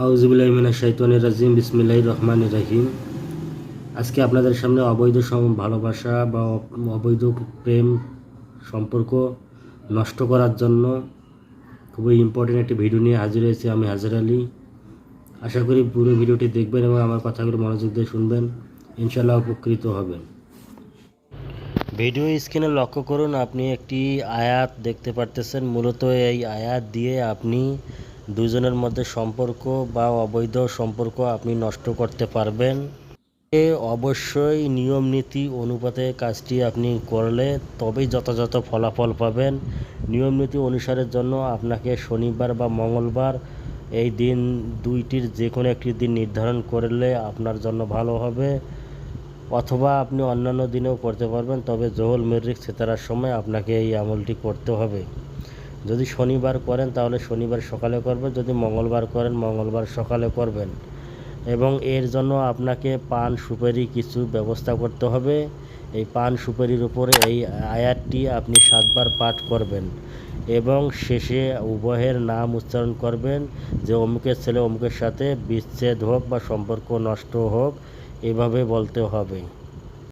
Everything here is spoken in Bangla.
আউজুবুল্লাহমিনা শৈতানির রাজিম বিসমিল্লাহ রহমান রাহিম। আজকে আপনাদের সামনে অবৈধ ভালোবাসা বা অবৈধ প্রেম সম্পর্ক নষ্ট করার জন্য খুবই ইম্পর্টেন্ট একটি ভিডিও নিয়ে হাজির হয়েছি আমি হাজার আলী। আশা করি পুরো ভিডিওটি দেখবেন এবং আমার কথাগুলো মনোযোগ দিয়ে শুনবেন। ইনশাল্লাহ উপকৃত হবেন। ভিডিও স্ক্রিনে লক্ষ্য করুন, আপনি একটি আয়াত দেখতে পারতেছেন। মূলত এই আয়াত দিয়ে আপনি দুজনের মধ্যে সম্পর্ক বা অবৈধ সম্পর্ক আপনি নষ্ট করতে পারবেন। এ অবশ্যই নিয়ম, নীতি, অনুপাতে কাজটি আপনি করলে তবেই যথাযথ ফলাফল পাবেন। নিয়ম, নীতি অনুসারের জন্য আপনাকে শনিবার বা মঙ্গলবার এই দিন দুইটির যে কোনো একটি দিন নির্ধারণ করলে আপনার জন্য ভালো হবে। অথবা আপনি অন্যান্য দিনেও করতে পারবেন, তবে জোহল মেরিক সেতারার সময় আপনাকে এই আমলটি করতে হবে। যদি শনিবার করেন, তাহলে শনিবার সকালে করবেন। যদি মঙ্গলবার করেন, মঙ্গলবার সকালে করবেন। এবং এর জন্য আপনাকে পান সুপারি কিছু ব্যবস্থা করতে হবে। এই পান সুপারির উপরে এই আয়াতটি আপনি সাতবার পাঠ করবেন। এবং শেষে উভয়ের নাম উচ্চারণ করবেন, যে অমুকের ছেলে অমুকের সাথে বিচ্ছেদ হোক বা সম্পর্ক নষ্ট হোক, এভাবে বলতে হবে।